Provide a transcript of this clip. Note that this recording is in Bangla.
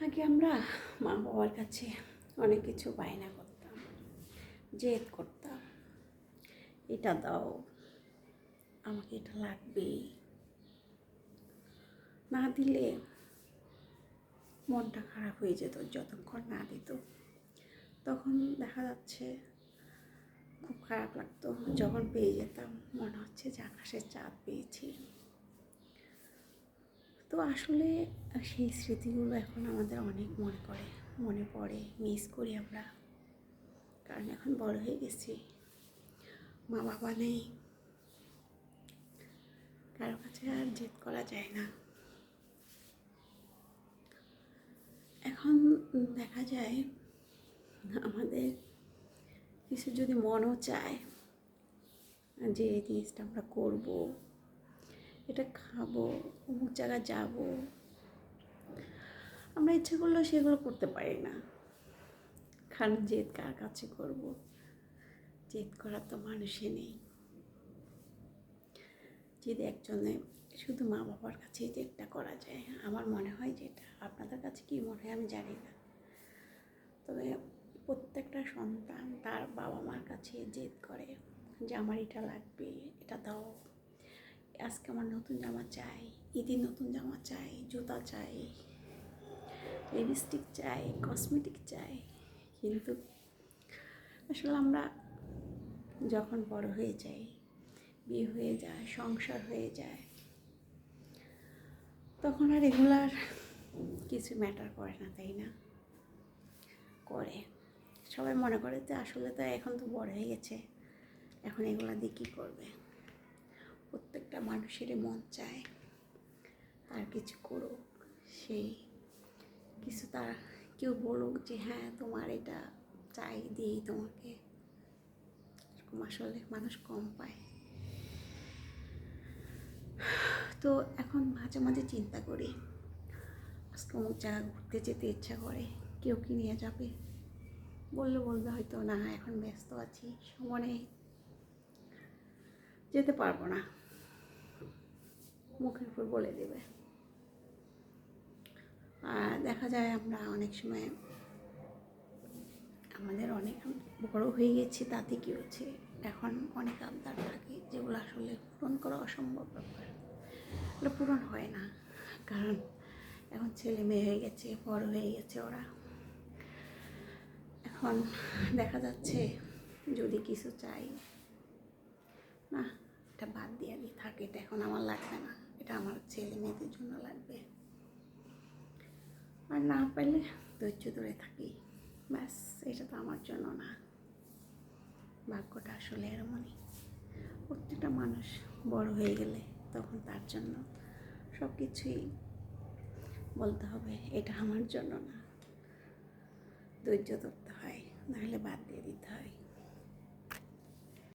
আগে আমরা মা বাবার কাছে অনেক কিছু বায়না করতাম, জেদ করতাম। এটা দাও, আমাকে এটা লাগবে। না দিলে মনটা খারাপ হয়ে যেত, যতক্ষণ না দিত। তখন দেখা যাচ্ছে খুব খারাপ লাগতো, যখন পেয়ে যেতাম, মনে হচ্ছে যে আকাশের চাঁদ পেয়েছি। তো আসলে সেই স্মৃতিগুলো এখন আমাদের অনেক মনে পড়ে মনে পড়ে মিস করি আমরা। কারণ এখন বড় হয়ে গেছি। মা বাবা নেই। কারও কাছে আর জেদ করা যায় না। এখন দেখা যায় আমাদের কিছু যদি মনও চায় যে এই জিনিসটা আমরা করব এটা খাব, অমুক জায়গায় যাব। আমরা ইচ্ছে করলেও সেগুলো করতে পারি না। কারণ জেদ কার কাছে করব? জেদ করার তো মানুষই নেই। জেদ একজনে শুধু মা বাবার কাছেই জেদটা করা যায়, আমার মনে হয় যেটা। আপনাদের কাছে কী মনে হয়? আমি জানি না। তবে প্রত্যেকটা সন্তান তার বাবা মার কাছে জেদ করে যে আমার এটা লাগবে, এটা দাও। আজকে আমার নতুন জামা চাই, ঈদের নতুন জামা চাই, জুতা চাই লিপস্টিক চাই কসমেটিক চাই। কিন্তু আসলে আমরা যখন বড় হয়ে যাই, বিয়ে হয়ে যায়, সংসার হয়ে যায়, তখন আর এগুলার কিছু ম্যাটার করে না, তাই না? করে। সবাই মনে করে যে আসলে তো এখন তো বড় হয়ে গেছে, এখন এগুলা দিয়ে কী করবে? মানুষেরই মন চায়। তার কিছু করুক, সেই কিছু তার কেউ বলুক যে হ্যাঁ তোমার এটা চাই, দিই তোমাকে। এরকম আসলে মানুষ কম পায়। তো এখন মাঝে মাঝে চিন্তা করি, আজকে অমুক জায়গা ঘুরতে যেতে ইচ্ছা করে, কেউ কি নিয়ে যাবে? বললে বলবে হয়তো, না, এখন ব্যস্ত আছি, সময় যেতে পারব না। মুখের উপর বলে দেবে। আর দেখা যায় আমরা অনেক সময় আমাদের অনেক বড় হয়ে গেছি, তাতে কী হচ্ছে? এখন অনেক আবদার থাকে যেগুলো আসলে পূরণ করা অসম্ভব ব্যাপার। এগুলো পূরণ হয় না, কারণ এখন ছেলে মেয়ে হয়ে গেছে, বড় হয়ে গেছে ওরা। এখন দেখা যাচ্ছে যদি কিছু চাই, না এটা বাদ দিয়ে দিই থাকে, এটা এখন আমার লাগবে না। এটা আমার ছেলে মেয়েদের জন্য লাগবে। আর না পেলে ধৈর্য ধরে থাকি। ব্যাস, এটা তো আমার জন্য না। ভাগ্যটা আসলে এরমনই প্রত্যেকটা মানুষ বড় হয়ে গেলে তখন তার জন্য সব কিছুই বলতে হবে, এটা আমার জন্য না। ধৈর্য ধরতে হয় নাহলে বাদ দিয়ে দিতে হয়।